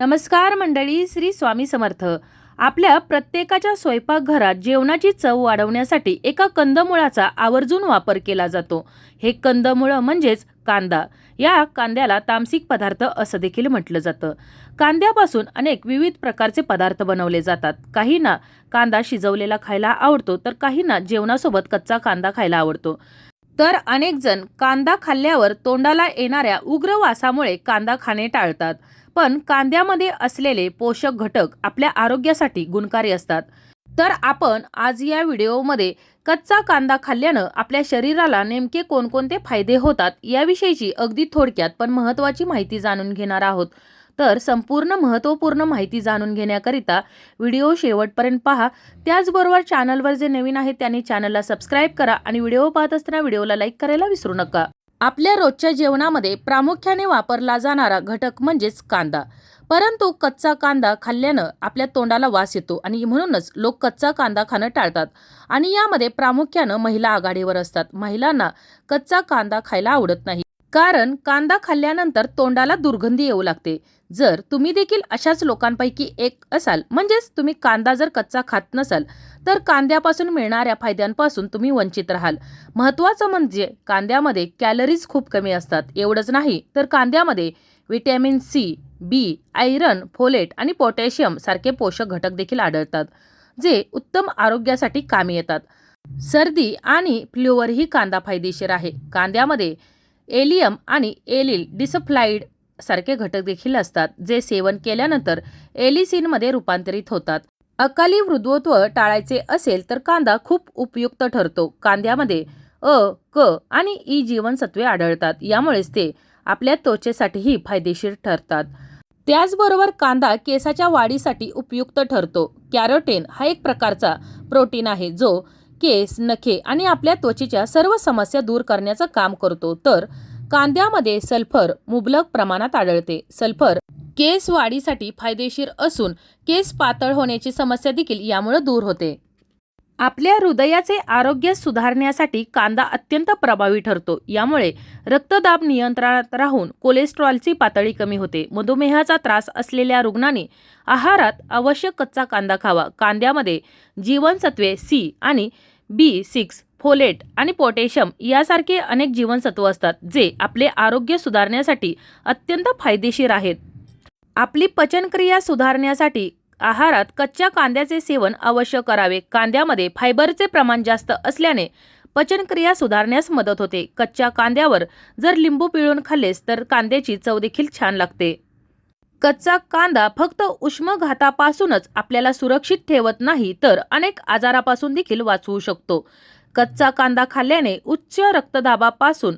नमस्कार मंडळी श्री स्वामी समर्थ. आपल्या प्रत्येकाच्या स्वयंपाकघरात जेवणाची चव वाढवण्यासाठी एका कंदमुळाचा आवर्जून वापर केला जातो. हे कंदमुळं म्हणजेच कांदा. या कांद्याला तामसिक पदार्थ असं देखील म्हटलं जातं. कांद्यापासून अनेक विविध प्रकारचे पदार्थ बनवले जातात. काहींना कांदा शिजवलेला खायला आवडतो तर काहींना जेवणासोबत कच्चा कांदा खायला आवडतो. तर अनेकजण कांदा खाल्ल्यावर तोंडाला येणाऱ्या उग्र वासामुळे कांदा खाणे टाळतात. पण कांद्यामध्ये असलेले पोषक घटक आपल्या आरोग्यासाठी गुणकारी असतात. तर आपण आज या व्हिडिओमध्ये कच्चा कांदा खाल्ल्यानं आपल्या शरीराला नेमके कोणकोणते फायदे होतात याविषयीची अगदी थोडक्यात पण महत्त्वाची माहिती जाणून घेणार आहोत. तर संपूर्ण महत्त्वपूर्ण माहिती जाणून घेण्याकरिता व्हिडिओ शेवटपर्यंत पहा. त्याचबरोबर चॅनलवर जे नवीन आहेत त्यांनी चॅनलला सबस्क्राईब करा आणि व्हिडिओ पाहत असताना व्हिडिओला लाईक करायला विसरू नका. आपल्या रोजच्या जेवणामध्ये प्रामुख्याने वापरला जाणारा घटक म्हणजेच कांदा. परंतु कच्चा कांदा खाल्ल्यानं आपल्या तोंडाला वास येतो आणि म्हणूनच लोक कच्चा कांदा खाणं टाळतात आणि यामध्ये प्रामुख्यानं महिला आघाडीवर असतात. महिलांना कच्चा कांदा खायला आवडत नाही. कारण कांदा खाल्ल्यानंतर तोंडाला दुर्गंधी येऊ लागते. जर तुम्ही देखील अशाच लोकांपैकी एक असाल म्हणजेच तुम्ही कांदा जर कच्चा खात नसाल तर कांद्यापासून मिळणाऱ्या फायद्यांपासून तुम्ही वंचित राहाल. महत्त्वाचं म्हणजे कांद्यामध्ये कॅलरीज खूप कमी असतात. एवढंच नाही तर कांद्यामध्ये vitamin C B iron folate आणि पोटॅशियम सारखे पोषक घटक देखील आढळतात जे उत्तम आरोग्यासाठी कामी येतात. सर्दी आणि फ्ल्यूवरही कांदा फायदेशीर आहे. कांद्यामध्ये एलियम आणि एलिल डिसफ्लाइड सारखे घटक देखील असतात जे सेवन केल्यानंतर एलिसिनमध्ये रूपांतरित होतात. अकाली वृद्धत्व टाळायचे असेल तर कांदा खूप उपयुक्त ठरतो. कांद्यामध्ये अ क आणि ई जीवनसत्वे आढळतात. यामुळेच ते आपल्या त्वचेसाठीही फायदेशीर ठरतात. त्याचबरोबर कांदा केसाच्या वाढीसाठी उपयुक्त ठरतो. कॅरोटेन हा एक प्रकारचा प्रोटीन आहे जो केस नखे आणि आपल्या त्वचेच्या सर्व समस्या दूर करण्याचं काम करतो. तर कांद्यामध्ये सल्फर मुबलक प्रमाणात आढळते. सल्फर केस वाढीसाठी फायदेशीर असून केस पातळ होण्याची समस्या देखील यामुळे दूर होते. आपल्या हृदयाचे आरोग्य सुधारण्यासाठी कांदा अत्यंत प्रभावी ठरतो. यामुळे रक्तदाब नियंत्रणात राहून कोलेस्ट्रॉलची पातळी कमी होते. मधुमेहाचा त्रास असलेल्या रुग्णांनी आहारात आवश्यक कच्चा कांदा खावा. कांद्यामध्ये जीवनसत्वे सी आणि बी सिक्स फोलेट आणि पोटॅशियम यासारखे अनेक जीवनसत्व असतात जे आपले आरोग्य सुधारण्यासाठी अत्यंत फायदेशीर आहेत. आपली पचनक्रिया सुधारण्यासाठी आहारात कच्च्या कांद्याचे सेवन अवश्य करावे. कांद्यामध्ये फायबरचे प्रमाण जास्त असल्याने पचनक्रिया सुधारण्यास मदत होते. कच्च्या कांद्यावर जर लिंबू पिळून खाल्लेस तर कांद्याची चव देखील छान लागते. कच्चा कांदा फक्त उष्मघातापासूनच आपल्याला सुरक्षित ठेवत नाही तर अनेक आजारापासून देखील वाचवू शकतो. कच्चा कांदा खाल्ल्याने उच्च रक्तदाबापासून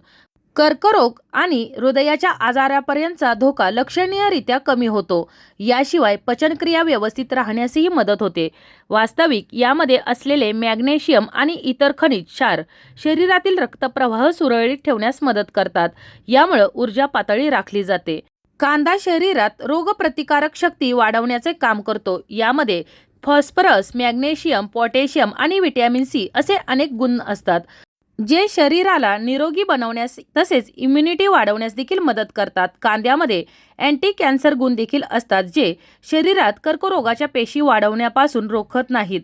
कर्करोग आणि हृदयाच्या आजारापर्यंतचा धोका लक्षणीयरित्या कमी होतो. याशिवाय पचनक्रिया व्यवस्थित राहण्यासही मदत होते. वास्तविक यामध्ये असलेले मॅग्नेशियम आणि इतर खनिज क्षार शरीरातील रक्तप्रवाह सुरळीत ठेवण्यास मदत करतात. यामुळं ऊर्जा पातळी राखली जाते. कांदा शरीरात रोगप्रतिकारक शक्ती वाढवण्याचे काम करतो. यामध्ये फॉस्फरस मॅग्नेशियम पोटॅशियम आणि विटॅमिन सी असे अनेक गुण असतात जे शरीराला निरोगी बनवण्यास तसेच इम्युनिटी वाढवण्यास देखील मदत करतात. कांद्यामध्ये अँटी कॅन्सर गुण देखील असतात जे शरीरात कर्करोगाच्या पेशी वाढवण्यापासून रोखत नाहीत.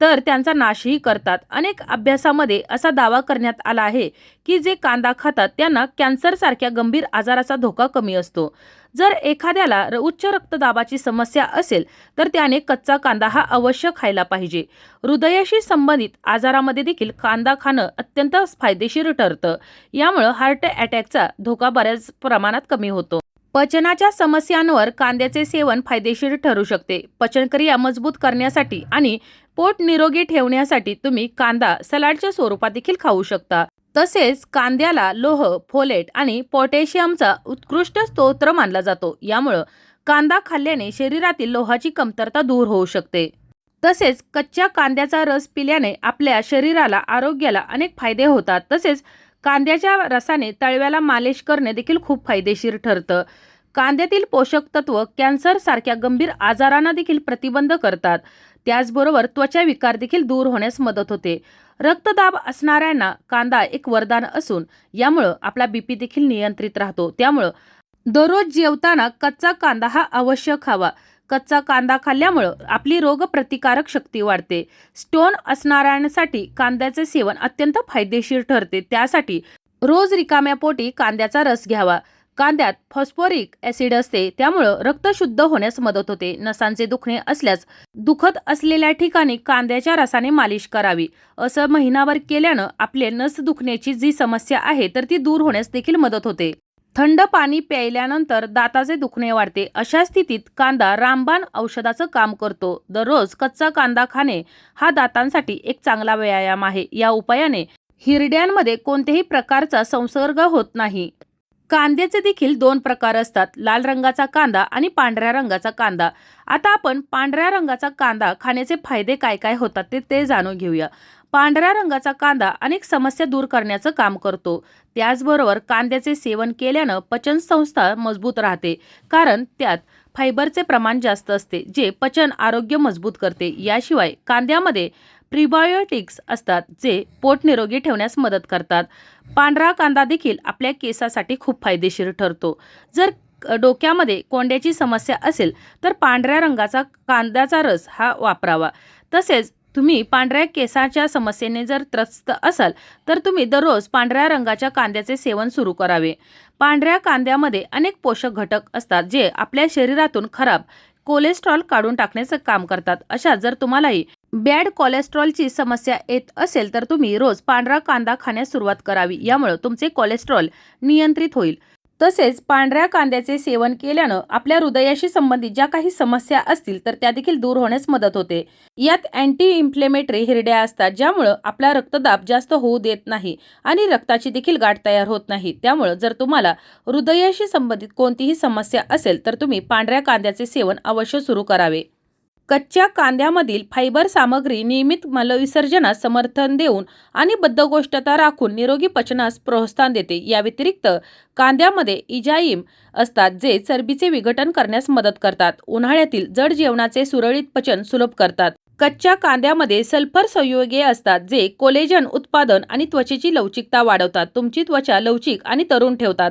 तर त्यांचा नाशही करतात. अनेक अभ्यासामध्ये असा दावा करण्यात आला आहे की जे कांदा खातात त्यांना कॅन्सरसारख्या गंभीर आजाराचा धोका कमी असतो. जर एखाद्याला र- उच्च रक्तदाबाची समस्या असेल तर त्याने कच्चा कांदा हा अवश्य खायला पाहिजे. हृदयाशी संबंधित आजारामध्ये देखील कांदा खाणं अत्यंत फायदेशीर ठरतं. यामुळं हार्ट अटॅकचा धोका बऱ्याच प्रमाणात कमी होतो. पचनाच्या समस्यांवर कांद्याचे सेवन फायदेशीर ठरू शकते. पचनक्रिया मजबूत करण्यासाठी आणि पोट निरोगी ठेवण्यासाठी तुम्ही कांदा सलाडच्या स्वरूपात देखील खाऊ शकता. तसेच कांद्याला लोह फोलेट आणि पोटॅशियमचा उत्कृष्ट स्तोत्र मानला जातो. यामुळं कांदा खाल्ल्याने शरीरातील लोहाची कमतरता दूर होऊ शकते. तसेच कच्च्या कांद्याचा रस पिल्याने आपल्या शरीराला आरोग्याला अनेक फायदे होतात. तसेच कांद्याच्या रसाने तळव्याला मालिश करणे देखील खूप फायदेशीर ठरतं. कांद्यातील पोषक तत्व कॅन्सर सारख्या गंभीर आजारांना देखील प्रतिबंध करतात. त्याचबरोबर त्वचा विकार देखील दूर होण्यास मदत होते. रक्तदाब असणाऱ्यांना कांदा एक वरदान असून यामुळं आपला बीपी देखील नियंत्रित राहतो. त्यामुळं दररोज जेवताना कच्चा कांदा हा अवश्य खावा. कच्चा कांदा खाल्ल्यामुळं आपली रोगप्रतिकारक शक्ती वाढते. स्टोन असणाऱ्यांसाठी कांद्याचे सेवन अत्यंत फायदेशीर ठरते. त्यासाठी रोज रिकाम्या पोटी कांद्याचा रस घ्यावा. कांद्यात फॉस्फोरिक ॲसिड असते. त्यामुळं रक्त शुद्ध होण्यास मदत होते. नसांचे दुखणे असल्यास दुखत असलेल्या ठिकाणी कांद्याच्या रसाने मालिश करावी. असं महिनाभर केल्यानं आपले नस दुखण्याची जी समस्या आहे तर ती दूर होण्यास देखील मदत होते. थंड पाणी प्यायल्यानंतर दाताचे दुखणे वाढते. अशा स्थितीत कांदा रामबाण औषधाचं काम करतो. दररोज कच्चा कांदा खाणे हा दातांसाठी एक चांगला व्यायाम आहे. या उपायाने हिरड्यांमध्ये कोणत्याही प्रकारचा संसर्ग होत नाही. कांद्याचे देखील दोन प्रकार असतात. लाल रंगाचा कांदा आणि पांढऱ्या रंगाचा कांदा. आता आपण पांढऱ्या रंगाचा कांदा खाण्याचे फायदे काय काय होतात ते ते जाणून घेऊया. पांढऱ्या रंगाचा कांदा अनेक समस्या दूर करण्याचं काम करतो. त्याचबरोबर कांद्याचे सेवन केल्यानं पचनसंस्था मजबूत राहते. कारण त्यात फायबरचे प्रमाण जास्त असते जे पचन आरोग्य मजबूत करते. याशिवाय कांद्यामध्ये प्रिबायोटिक्स असतात जे पोट निरोगी ठेवण्यास मदत करतात. पांढरा कांदा देखील आपल्या केसासाठी खूप फायदेशीर ठरतो. जर डोक्यामध्ये कोंड्याची समस्या असेल तर पांढऱ्या रंगाचा कांद्याचा रस हा वापरावा. तसेच तुम्ही पांढऱ्या केसाच्या समस्येने जर त्रस्त असाल तर तुम्ही दररोज पांढऱ्या रंगाच्या कांद्याचे सेवन सुरू करावे. पांढऱ्या कांद्यामध्ये अनेक पोषक घटक असतात जे आपल्या शरीरातून खराब कोलेस्ट्रॉल काढून टाकण्याचं काम करतात. अशा जर तुम्हालाही बॅड कोलेस्ट्रॉलची समस्या येत असेल तर तुम्ही रोज पांढरा कांदा खाण्यास सुरुवात करावी. यामुळे तुमचे कोलेस्ट्रॉल नियंत्रित होईल. तसेच पांढऱ्या कांद्याचे सेवन केल्यानं आपल्या हृदयाशी संबंधित ज्या काही समस्या असतील तर त्या देखील दूर होण्यास मदत होते. यात अँटी इन्फ्लेमेटरी हिरड्या असतात ज्यामुळं आपला रक्तदाब जास्त होऊ देत नाही आणि रक्ताची देखील गाठ तयार होत नाही. त्यामुळं जर तुम्हाला हृदयाशी संबंधित कोणतीही समस्या असेल तर तुम्ही पांढऱ्या कांद्याचे सेवन अवश्य सुरू करावे. कच्च्या कांद्यामधील फायबर सामग्री नियमित मलविसर्जनास समर्थन देऊन आणि बद्धगोष्ठता राखून निरोगी पचनास प्रोत्साहन देते. या व्यतिरिक्त कांद्यामध्ये इजाईम असतात जे चरबीचे विघटन करण्यास मदत करतात. उन्हाळ्यातील जड जेवणाचे सुरळीत पचन सुलभ करतात. कच्च्या कांद्यामध्ये सल्फर संयुगे असतात जे कोलेजन उत्पादन आणि त्वचेची लवचिकता वाढवतात. तुमची त्वचा लवचिक आणि तरुण ठेवतात.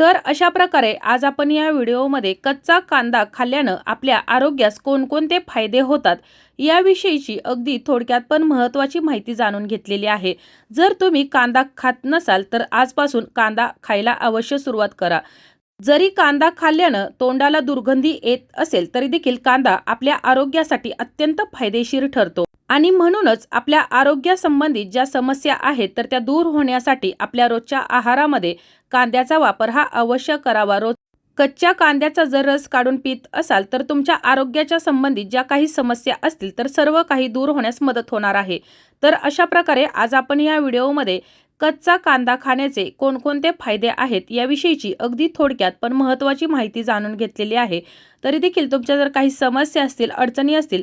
तर अशा प्रकारे आज आपण या व्हिडिओमध्ये कच्चा कांदा खाल्ल्यानं आपल्या आरोग्यास कोणकोणते फायदे होतात याविषयीची अगदी थोडक्यात पण महत्त्वाची माहिती जाणून घेतलेली आहे. जर तुम्ही कांदा खात नसाल तर आजपासून कांदा खायला अवश्य सुरुवात करा. जरी कांदा खाल्ल्यानं तोंडाला दुर्गंधी येत असेल तरी देखील कांदा आपल्या आरोग्यासाठी अत्यंत फायदेशीर ठरतो. आणि म्हणूनच आपल्या आरोग्यासंबंधित ज्या समस्या आहेत तर त्या दूर होण्यासाठी आपल्या रोजच्या आहारामध्ये कांद्याचा वापर हा अवश्य करावा. रोज कच्च्या कांद्याचा जर रस काढून पित असाल तर तुमच्या आरोग्याच्या संबंधित ज्या काही समस्या असतील तर सर्व काही दूर होण्यास मदत होणार आहे. तर अशा प्रकारे आज आपण या व्हिडिओमध्ये कच्चा कांदा खाण्याचे कोणकोणते फायदे आहेत याविषयीची अगदी थोडक्यात पण महत्त्वाची माहिती जाणून घेतलेली आहे. तरी देखील तुमच्या जर काही समस्या असतील अडचणी असतील